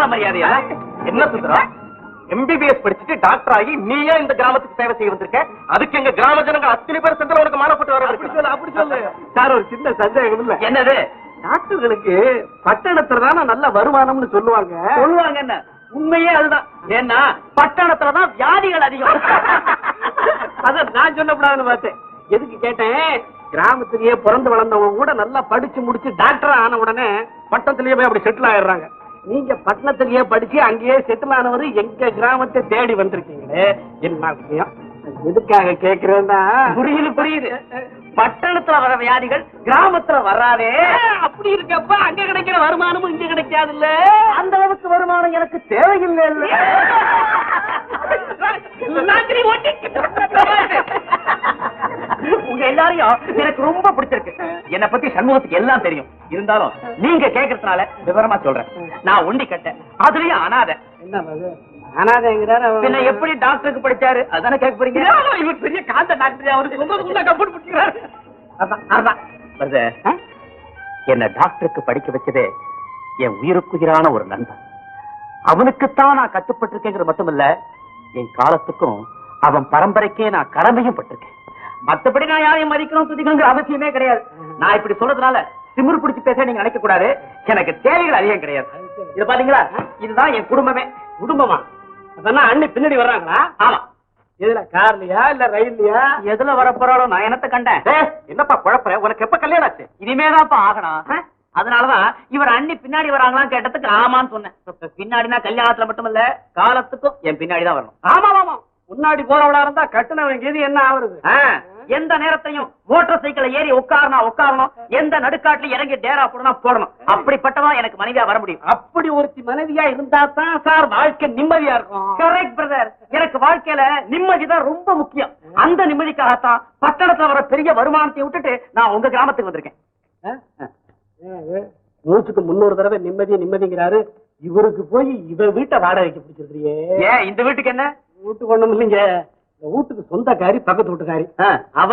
மான என்ன சுந்தரம்? எம்பிபிஎஸ் படிச்சுட்டு டாக்டர் ஆகி நீயே இந்த கிராமத்துக்கு சேவை செய்ய வந்திருக்க? அதுக்கு எங்க கிராம ஜனங்க அத்தனை பேர் சேர்ந்து உனக்கு மானப்பட்டு வர அப்படி சொல்லு அப்படி சொல்லு. சார் ஒரு சின்ன சந்தேகம் இல்ல. என்னது? டாக்டர்களுக்கு பட்டணத்துல தானே நல்ல வருமானம்னு சொல்லுவாங்க. சொல்லுவாங்க என்ன? உண்மையே அதுதான். ஏன்னா பட்டணத்துலதான் வியாதிகள் அதிகம். அத நான் சொல்லக்கூடாதுன்னு பார்த்தேன். எதுக்கு கேட்டேன்? கிராமத்திலேயே பிறந்து வளர்ந்தவங்க கூட நல்லா படிச்சு முடிச்சு டாக்டர் ஆன உடனே பட்டணத்திலேயே போய் அப்படி செட்டில் ஆயிடுறாங்க. நீங்க பட்டணத்திலேயே படிச்சு அங்கேயே செட்டில் ஆனவர் எங்க கிராமத்தை தேடி வந்திருக்கீங்களே? என்ன விஷயம் எதுக்காக கேக்குறேன்னா? புரியுது புரியுது. பட்டணத்துல வர வியாதிகள் கிராமத்துல வராதே. அப்படி இருக்கப்ப அங்க கிடைக்கிற வருமானமும் இங்க கிடைக்காது இல்ல அந்த அளவுக்கு வருமானம் எனக்கு தேவையில்லை. உங்க எல்லாரையும் எனக்கு ரொம்ப பிடிச்சிருக்கு. என்ன பத்தி சண்முகத்துக்கு எல்லாம் தெரியும். இருந்தாலும் நீங்க கேக்குறதுனால விவரமா சொல்றேன். நான் ஒண்டி கட்டேன். அதுலயும் அனாதை. எப்படி டாக்டருக்கு படிச்சாரு? அதானே கேட்க போறீங்க? இவர் பெரிய காந்த டாக்டர். அவருக்கு பிடிக்கிறாரு? என்ன டாக்டருக்கு படிக்க வச்சதே என் உயிருக்குயிரான ஒரு நண்பன். அவனுக்குத்தான் நான் கட்டுப்பட்டிருக்கேங்கிறது மட்டுமல்ல என் காலத்துக்கும் அவன் பரம்பரைக்கே நான் கடமையும் பட்டிருக்கேன். மத்தபடி நான் யாரையும் மதிக்கணும் துதிக்கணுங்கிற அவசியமே கிடையாது. நான் இப்படி சொல்றதுனால திமிரு பிடிச்சு பேச நீங்க நினைக்க கூடாது. எனக்கு தேவைகள் அதிகம் கிடையாது. இது பாத்தீங்களா? இதுதான் என் குடும்பமே. குடும்பமா? அண்ணி பின்னாடி வர்றாங்களா? ஆமா. எதுல கார்லயா இல்ல ரயில்லயா? எதுல வரப்போறாளோ நான் என்னத்த கண்டேன்? என்னப்பா குழப்பற? உனக்கு எப்ப கல்யாணம் ஆச்சு? இனிமேதான்ப்பா ஆகணும்? அதனாலதான் இவர் அண்ணி பின்னாடி வராங்களான்னு கேட்டதுக்கு ஆமான்னு சொன்னேன். பின்னாடினா கல்யாணத்துல மட்டுமல்ல காலத்துக்கும் என் பின்னாடி தான் வரணும் ஆமா ஆமா. முன்னாடி போறவளா இருந்தா கட்டுனவன் கீது என்ன ஆகுறது எந்த நேரத்தையும் மோட்டார் சைக்கிள ஏறி உட்காரனா உட்காரணும். எந்த நடுக்காட்டுல இறங்கி டேரா போடணும். போடணும் அப்படிப்பட்டவன் எனக்கு மனைவியா வர முடியும். அப்படி ஒருத்தி மனைவியா இருந்தா தான் சார் வாழ்க்கை நிம்மதியா இருக்கும். கரெக்ட் பிரதர் எனக்கு வாழ்க்கையில நிம்மதி தான் ரொம்ப முக்கியம். அந்த நிம்மதிக்காகத்தான் பட்டணத்துல வர பெரிய வருமானத்தை விட்டுட்டு நான் உங்க கிராமத்துக்கு வந்திருக்கேன். நூற்றுக்கு முன்னூறு தடவை நிம்மதி நிம்மதிங்கிறாரு. இவருக்கு போய் இவ வீட்டை வாடகைக்கு பிடிச்சிருக்கிறியே. ஏன் இந்த வீட்டுக்கு என்ன? வீட்டுக்கு ஒண்ணும் இல்லைங்க. இந்த வீட்டுக்கு சொந்தக்காரி பக்கத்து வீட்டுக்காரி. அவ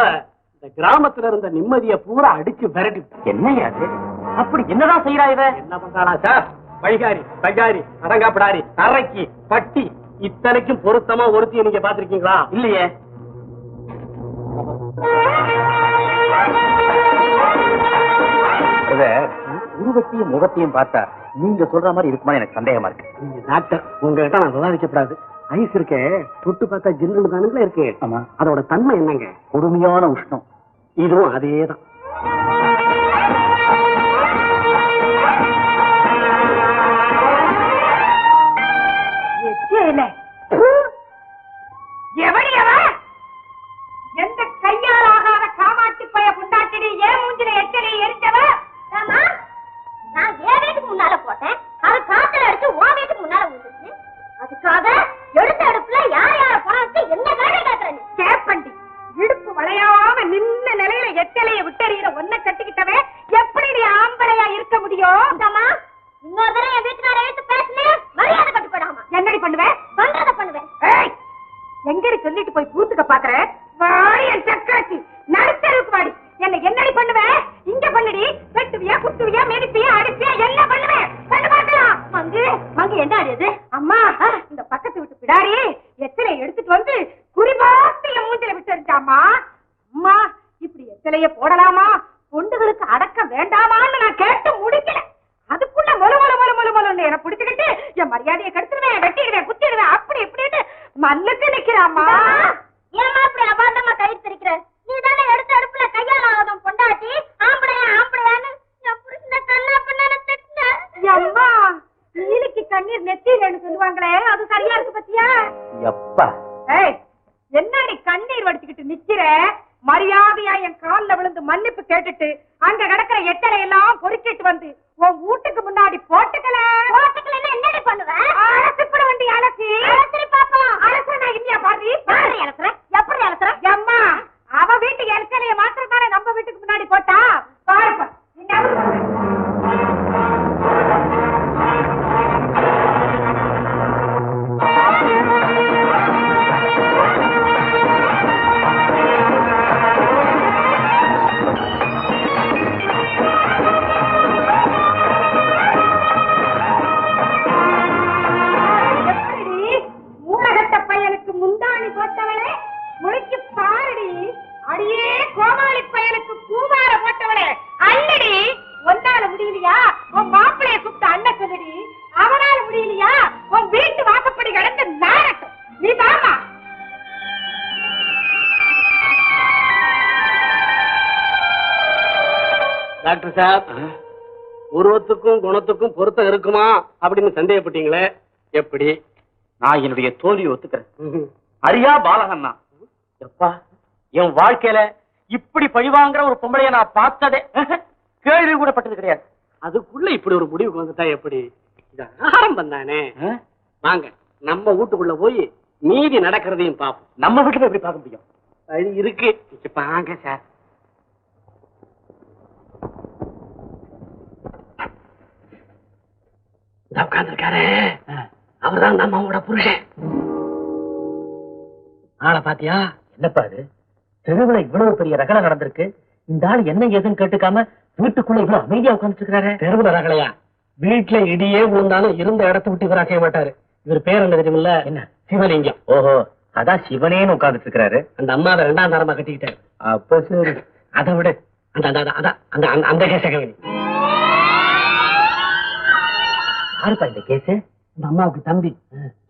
இந்த கிராமத்துல இருந்த நிம்மதிய பூரா அடிச்சு விரட்டி. என்னையா? அப்படி என்னதான் செய்யறா இவ? என்ன பண்றாளா சார்? வைகாரி பஜாரி அடங்காப்படாரி அரக்கி பட்டி இத்தனைக்கும் பொருத்தமா ஒருத்திய நீங்க பாத்திருக்கீங்களா இல்லையே. உருவத்தையும் முகத்தையும் பார்த்தா நீங்க சொல்ற மாதிரி இருக்குமா எனக்கு சந்தேகமா இருக்கு. டாக்டர் உங்ககிட்ட நான் விவாதிக்கப்படாது. ஐஸ் இருக்கே. தொட்டு பார்த்தா ஜில்லுன்னு தானுங்களே இருக்கு. ஆமா. அதோட தன்மை என்னங்க? கொடுமையான உஷ்ணம். இதுவும் அதேதான். சொல்லிட்டு போய் பூத்துக்க பாக்குற? வாடி என் சக்கராச்சி நடுத்தருக்கு வாடி என்ன என்னடி பண்ணுவ? இங்க பண்ணுடி. வெட்டுவியா குத்துவியா மெடிப்பியா அடிப்பியா என்ன பண்ணுவேன் பண்ணு பார்க்கலாம். மங்கு மங்கு என்ன அடியது அம்மா இந்த பக்கத்து விட்டு பிடாரி எத்தனை எடுத்துட்டு வந்து குறிபாத்து என் மூஞ்சில விட்டுருச்சாமா அம்மா? இப்படி எத்தனைய போடலாமா? பொண்டுகளுக்கு அடக்க வேண்டாமான்னு நான் கேட்டு முடிக்கல. அதுக்குள்ள மொல மொல மொல மொல மொலன்னு என்ன பிடிச்சுக்கிட்டு என் மரியாதையை கெடுத்துருவேன் வெட்டிடுவேன் குத்திடுவேன் அப்படி இப்படின்னு மல்லுக்கு நிக்கிறாமா ஏமா அப்படி அபாண்டமா கயிறு திரிக்கிற? நீ தானே எடுத்த அடுப்புல கையால ஆகாதம் பொண்டாட்டி? ஆம்பளையா ஆம்பளையான்னு என் புருஷனை கண்ணா பண்ணான திட்டின. அம்மா நீலிக்கு கண்ணீர் நெத்தியிலன்னு சொல்லுவாங்களே அது சரியா இருக்கு பத்தியா? எப்பா. ஏய் என்னடி கண்ணீர் வடிச்சுக்கிட்டு நிக்கிற? மரியாதையா என் கால்ல விழுந்து மன்னிப்பு கேட்டுட்டு அங்க கிடக்குற எத்தனை எல்லாம் பொறுக்கிட்டு வந்து உன் வீட்டுக்கு முன்னாடி போட்டுக்கல போட்டுக்கலன்னா என்னடி பண்ணுவ அலசிப்பட வண்டி அலசி அலசி பாப்போம். அலச நான் இல்லையா பாரு அலசுற? எப்படி அலசுற? அம்மா அவ வீட்டு எலக்கலைய மாத்திரம் தானே நம்ம வீட்டுக்கு முன்னாடி போட்டா பாருப்பா என்ன சார். உருவத்துக்கும் குணத்துக்கும் பொருத்தம் இருக்குமா அப்படின்னு சந்தேகப்பட்டீங்களே? எப்படி? நான் என்னுடைய தோல்வியை ஒத்துக்கிறேன். அரியா பாலகண்ணா எப்பா? என் வாழ்க்கையில இப்படி பழிவாங்கிற ஒரு பொம்பளைய நான் பார்த்ததே. கேள்வி கூட பட்டது கிடையாது. அதுக்குள்ள இப்படி ஒரு முடிவுக்கு வந்துட்டா எப்படி? இது ஆரம்பம் தானே? வாங்க நம்ம வீட்டுக்குள்ள போய் மீதி நடக்கிறதையும் பார்ப்போம். நம்ம வீட்டுல எப்படி பார்க்க முடியும்? இருக்கு. இப்ப வாங்க சார். உட்காந்துருக்காரு அவர்தான் நம்மளோட புருஷன் ஆளை பாத்தியா என்னப்பா இது தெருவுல இவ்வளவு பெரிய ரகலை நடந்திருக்கு இந்த ஆள் என்ன ஏதுன்னு கேட்டுக்காம வீட்டுக்குள்ள இவ்வளவு அமைதியா உட்கார்ந்துட்டு இருக்காரு தெருவுல ரகலையா வீட்டுல இடியே விழுந்தாலும் இருந்த இடத்த விட்டு இவரா மாட்டாரு இவர் பேர் என்ன தெரியுமில்ல என்ன? சிவலிங்கம் ஓஹோ அதான் சிவனேன்னு உட்கார்ந்துட்டு இருக்காரு அந்த அம்மாவை ரெண்டாம் தரமா கட்டிக்கிட்டாரு அப்ப சரி அதை விடு அந்த அந்த அந்த அந்த- அந்த கேசகவனி யாருப்பா இந்த கேஸ்? இந்த அம்மாவுக்கு தம்பி.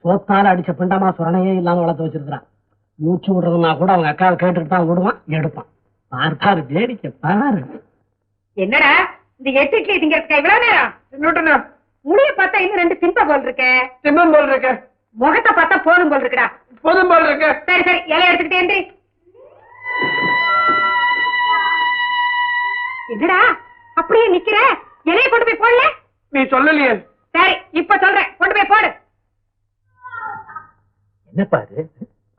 சோத்தால அடிச்ச பிண்டமா சுரணையே இல்லாம வளர்த்து வச்சிருக்கிறான். மூச்சு விடுறதுனா கூட அவங்க அக்காவை கேட்டுட்டு தான் விடுவான் எடுப்பான். பாரு பாரு வேடிக்கை பாரு. என்னடா? இந்த எட்டு இட்லி திங்கிறதுக்கு இவ்வளவு நேரம்? முடிய பார்த்தா இன்னும் ரெண்டு திம்ப போல் இருக்கே. திம்மம் போல் இருக்க. முகத்தை பார்த்தா போதும் போல் இருக்குடா. போதும் போல் இருக்க. சரி சரி இலைய எடுத்துக்கிட்டே எந்திரி. என்னடா? அப்படியே நிக்கிற? இலைய கொண்டு போய் போடல? நீ சொல்லலையே. சரி இப்ப சொல்றேன். கொண்டு போய் போடு. என்னப்பா இது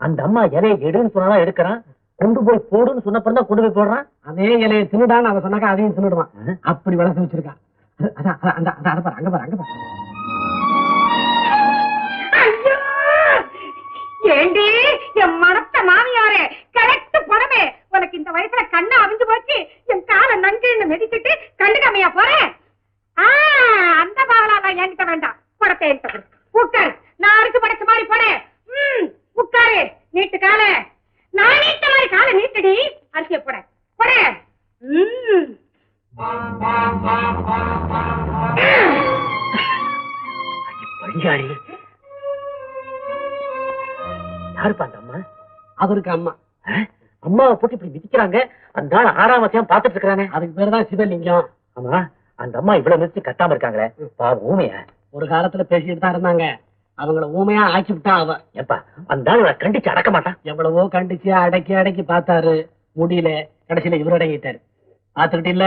அந்த அம்மா இலைய எடுன்னு சொன்னாதான் எடுக்கிறான்? கொண்டு போய் போடுன்னு சொன்னப்பறம் தான் கொண்டு போய் போடுறான்? அதே இலையை தின்னுடான்னு அவன் சொன்னாக்கா அதையும் தின்னுடுவான். அப்படி வளர்த்து வச்சிருக்கான். அதான் அந்த அதை பாரு அங்க பாரு அங்க பாரு! ஏண்டி என் மனத்த மாமியாரே கரெக்ட் பணமே உனக்கு இந்த வயசுல கண்ணு அவிஞ்சு போச்சு. என் காலை நஞ்சுன்னு மிதிச்சிட்டு கண்டுக்காமையா போறேன் ஆ, அந்த பாவலா நான் என்கிட்ட வேண்டாம். படத்தை என்கிட்ட கொடு. உட்காரு. நான் அறுத்து படைச்ச மாதிரி போறேன் ம், உட்காரு. நீட்டு கால. நான் நீட்ட மாதிரி காலை நீட்டடி. அரிசிய போட. போட. ம். வழியாளி யாருப்பா அந்த அம்மா? அவருக்கு அம்மா? அம்மாவை போட்டு இப்படி மிதிக்கிறாங்க. அந்த ஆள் ஆறாம் வச்சம் பாத்துட்டு இருக்கானே அதுக்கு பேர் தான் சிவலிங்கம். ஆமா. அந்த அம்மா இவ்வளவு மிதிச்சு கட்டாம இருக்காங்களே? பாவம் ஊமையா. ஒரு காலத்துல பேசிட்டு தான் இருந்தாங்க. அவங்கள ஊமையா ஆக்கி விட்டா அவ. ஏப்பா அந்த ஆள் கண்டிச்சு அடக்க மாட்டான்? எவ்வளவோ கண்டிச்சு அடக்கி அடக்கி பார்த்தாரு. முடியல. கடைசியில இவர் அடங்கிட்டாரு பாத்துக்கிட்டு இல்ல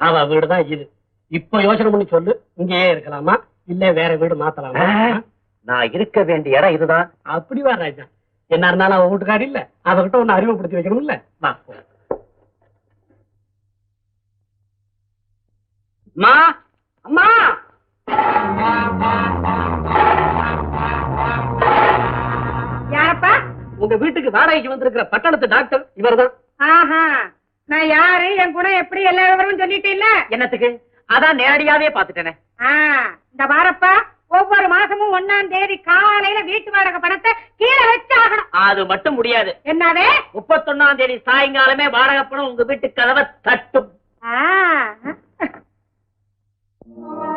அவ வீடுதான் இது. இப்ப யோசனை பண்ணி சொல்லு இங்கேயே இருக்கலாமா? இல்ல வேற வீடு மாத்தலாமா? நான் இருக்க வேண்டிய இடம் இதுதான். அப்படி வா ராஜா. என்ன இருந்தாலும் அவ வீட்டுக்காரி இல்ல. அவகிட்ட ஒண்ணு அறிமுகப்படுத்தி வைக்கணும் இல்ல வா போ. அம்மா அம்மா. யாரப்பா? உங்க வீட்டுக்கு வாடகைக்கு வந்திருக்கிற பட்டணத்து டாக்டர் இவர்தான். ஆஹா நான் யாரு? என் குணம் எப்படி? எல்லா விவரமும் இல்ல என்னத்துக்கு? அதான் நேரடியாவே பாத்துட்டேனே இந்த வாரப்பா ஒவ்வொரு மாசமும் ஒண்ணாம் தேதி காலையில வீட்டு வாடகை பணத்தை கீழே வச்சு ஆகணும் அது மட்டும் முடியாது. என்னவே முப்பத்தொன்னாம் தேதி சாயங்காலமே வாடகை பணம் உங்க வீட்டு கதவை தட்டும். Bye-bye.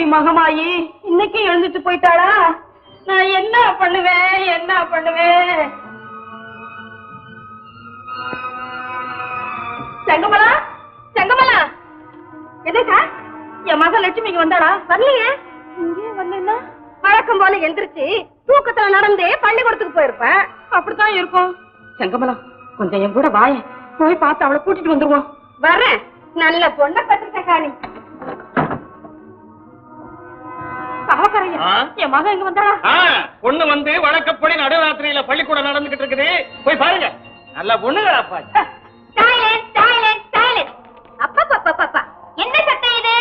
அடி மகமாயி இன்னைக்கு எழுந்துட்டு போயிட்டாளா? நான் என்ன பண்ணுவேன் என்ன பண்ணுவேன்? செங்கமலா செங்கமலா! எதுக்கா என் மகன் லட்சுமிக்கு வந்தாளா? வரலையே? இங்கே வரலன்னா வழக்கம் போல எந்திரிச்சு தூக்கத்துல நடந்தே பள்ளிக்கூடத்துக்கு போயிருப்பேன். அப்படித்தான் இருக்கும். செங்கமலா கொஞ்சம் என் கூட வாய போய் பார்த்து அவளை கூட்டிட்டு வந்துருவோம். வர்றேன் நல்ல பொண்ணை பத்திரிக்கை காணி ஆ? என் மகன் இங்க வந்தாளா பொண்ணு வந்து வழக்கப்படி நடுராத்திரியில பள்ளிக்கூடம் நடந்துகிட்டு இருக்குது போய் பாருங்க நல்ல பொண்ணுங்களாப்பா டாய்லெட் டாய்லெட் டாய்லெட் அப்பப்பப்பப்பப்பா என்ன கேட்டுட்டு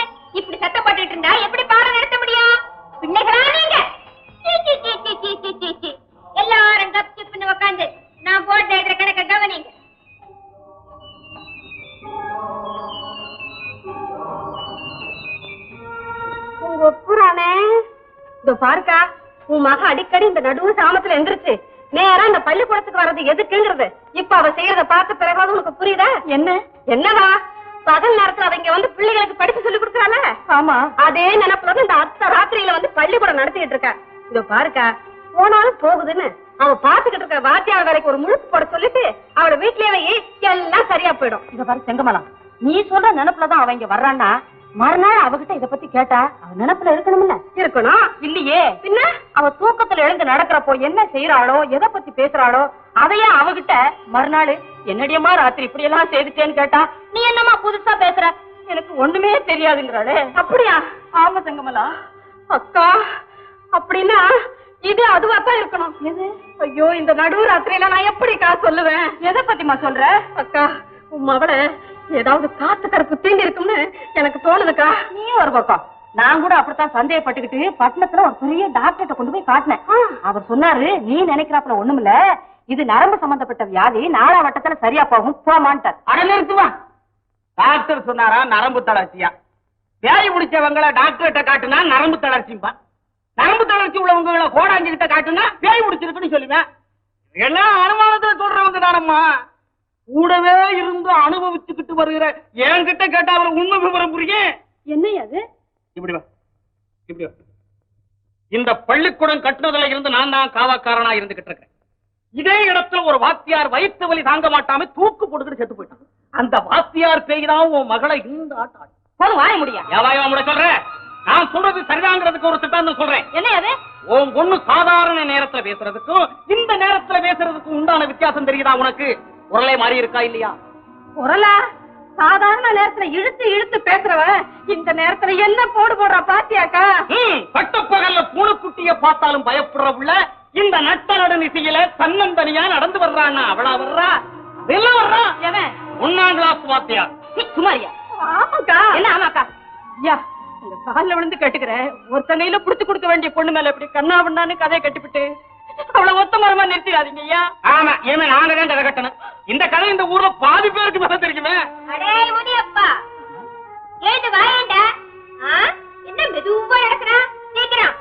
இருந்தா எப்படி பாடம் நடத்த முடியும் பிள்ளைகளா நீங்க. எல்லாரும் கப் சிப்புன்னு உட்காந்து நான் போட்டு கணக்க இதோ பாருக்கா உன் மக அடிக்கடி இந்த நடுவு சாமத்துல எந்திரிச்சு நேரா இந்த பள்ளிக்கூடத்துக்கு வர்றது எதுக்குங்கிறது. இப்ப அவ செய்யறத பார்த்த பிறகாவது உனக்கு புரியுதா? என்ன? என்னவா? பகல் நேரத்துல அவ இங்க வந்து பிள்ளைகளுக்கு படிப்பு சொல்லி கொடுக்கறால ஆமா. அதே நினைப்புல இந்த அத்த ராத்திரியில வந்து பள்ளிக்கூடம் நடத்திட்டு இருக்கா. இதோ பாருக்கா போனாலும் போகுதுன்னு அவ பாத்துக்கிட்டு இருக்க வாத்தியார் வேலைக்கு ஒரு முழுக்கு போட சொல்லிட்டு அவளை வீட்லயே எல்லாம் சரியா போயிடும். இத பாரு செங்கமலம். நீ சொல்ற நினைப்புலதான் அவன் இங்க வர்றான்னா மறுநாள் அவகிட்ட இத பத்தி கேட்டா அவ நினைப்புல இருக்கணும்ல. இருக்கணும். இல்லையே. பின்ன? அவ தூக்கத்துல எழுந்து நடக்கிறப்போ என்ன செய்யறாளோ எதை பத்தி பேசுறாளோ அதையே அவகிட்ட மறுநாள் என்னடியம்மா ராத்திரி இப்படி எல்லாம் செய்துட்டேன்னு கேட்டா நீ என்னம்மா புதுசா பேசுற? எனக்கு ஒண்ணுமே தெரியாதுங்கிறாளே. அப்படியா? ஆமா செங்கமலம் அக்கா அப்படின்னா இது அதுவா தான் இருக்கணும். எது? ஐயோ இந்த நடு ராத்திரியில நான் எப்படிக்கா சொல்லுவேன்? எதை பத்திமா சொல்ற? அக்கா உன் மவள ஏதாவது காத்து கருப்பு தீண்டி இருக்கும்னு எனக்கு தோணுதுக்கா. நீ ஒரு பக்கம். நான் கூட அப்படித்தான் சந்தேகப்பட்டுக்கிட்டு பட்டணத்துல ஒரு பெரிய டாக்டர்கிட்ட கொண்டு போய் காட்டினேன். அவர் சொன்னாரு நீ நினைக்கிறாப்புல ஒண்ணுமில்ல. இது நரம்பு சம்பந்தப்பட்ட வியாதி. நாலா வட்டத்துல சரியா போகும். போமான்ட்டார். அட நிறுத்துவா டாக்டர் சொன்னாரா நரம்பு தளர்ச்சியா? வியாதி முடிச்சவங்கள டாக்டர்கிட்ட காட்டுனா நரம்பு தளர்ச்சிம்பா நரம்பு தளர்ச்சி உள்ளவங்கள கோடாஞ்சி கிட்ட காட்டுனா வியாதி முடிச்சிருக்குன்னு சொல்லுவேன். எல்லாம் அனுமானத்தை சொல்றவங்க தானம்மா? கூடவே இருந்து அனுபவிச்சுக்கிட்டு வருகிற என்கிட்ட கேட்டா அவர் உண்மை விவரம் புரியும்? என்ன அது? இப்படி வா. இப்படி வா. இந்த பள்ளிக்கூடம் கட்டுனதுல இருந்து நான் தான் காவாக்காரனா இருந்துகிட்டு இருக்கேன். இதே இடத்துல ஒரு வாத்தியார் வயிற்று வலி தாங்க மாட்டாம தூக்கு போட்டுக்கிட்டு செத்து போயிட்டான். அந்த வாத்தியார் பேய்தான் உன் மகளை இந்த ஆட்டம் ஆடி. போதும் வாய முடியா? சொல்றேன் நான் சொல்றது சரிதாங்கிறதுக்கு ஒரு திட்டம் சொல்றேன். என்ன அது? உன் பொண்ணு சாதாரண நேரத்துல பேசுறதுக்கும் இந்த நேரத்துல பேசுறதுக்கும் உண்டான வித்தியாசம் தெரியுதா உனக்கு? உரலை மாறி இருக்கா இல்லையா? குரலா சாதாரண நேரத்துல இழுத்து இழுத்து பேசுறவன் இந்த நேரத்துல என்ன போடு போடுறா பாத்தியாக்கா? பட்டப்பகல்ல பூனைக்குட்டிய பார்த்தாலும் பயப்படுற உள்ள இந்த நட்ட நடு நிசையில தன்னந்தனியா நடந்து வர்றான்னா அவளா வர்றா? அதெல்லாம் வர்றா? எவன்? ஒன்னாம் கிளாஸ் வாத்தியார். சீ, சுமாரியா? ஆமாக்கா. என்ன ஆமாக்கா? ஐயா உங்க கால்ல விழுந்து கேட்டுக்கிறேன் ஒருத்தனையில புடிச்சு கொடுக்க வேண்டிய பொண்ணு மேல இப்படி கண்ணா பண்ணான்னு கதையை கட்டிவிட்டு அவளை ஒத்த மரமா நிறுத்திடாதீங்க ஐயா. ஆமா ஏமே நாங்க தான் கதை கட்டணும். இந்த கதை இந்த ஊர்ல பாதி பேருக்கு மேல தெரியுமே. அடே முனியப்பா. ஏது வாயேண்டா என்ன மெதுவா நடக்கிறா சீக்கிரம்.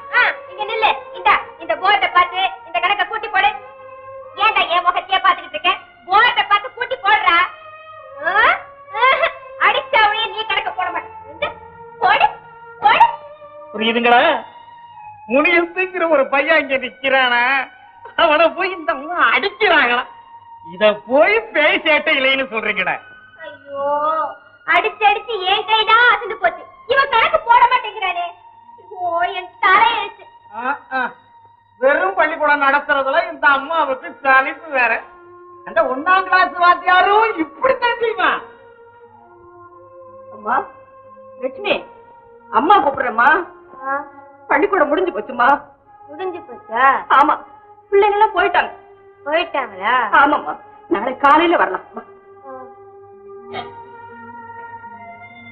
இங்க நில்லு. இந்த இந்த போர்டை பார்த்து இந்த கணக்க கூட்டி போடு. ஏன்டா என் முகத்தையே பார்த்துக்கிட்டு இருக்க? போர்டை பார்த்து கூட்டி போடுறா. அடிச்சாவே நீ கணக்க போட மாட்டேன் போடு போடு. புரியுதுங்களா? முனியத்துங்கிற ஒரு பையன் இங்க நிக்கிறானா? அவனை போய் இந்த அடிக்கிறாங்களா? இத போய் பேய் சேட்டை இல்லைன்னு சொல்றீங்கடா. ஐயோ அடிச்சு அடிச்சு என் கைதான் அசந்து போச்சு. இவன் கணக்கு போட மாட்டேங்கிறானே ஐயோ என் தலை எழுச்சு ஆ, ஆ. வெறும் பள்ளிக்கூடம் நடத்துறதுல இந்த அம்மாவுக்கு சலிப்பு வேற. அந்த ஒன்னாம் கிளாஸ் வாத்தியாரும் இப்படித்தான் செய்வான். அம்மா லட்சுமி அம்மா கூப்பிடுறேம்மா. பள்ளிக்கூடம் முடிஞ்சு போச்சுமா முடிஞ்சு போச்சா? ஆமா பிள்ளைங்க எல்லாம் போயிட்டாங்க. போயிட்டாங்களா? ஆமாம்மா. நாளை காலையில வரலாம்.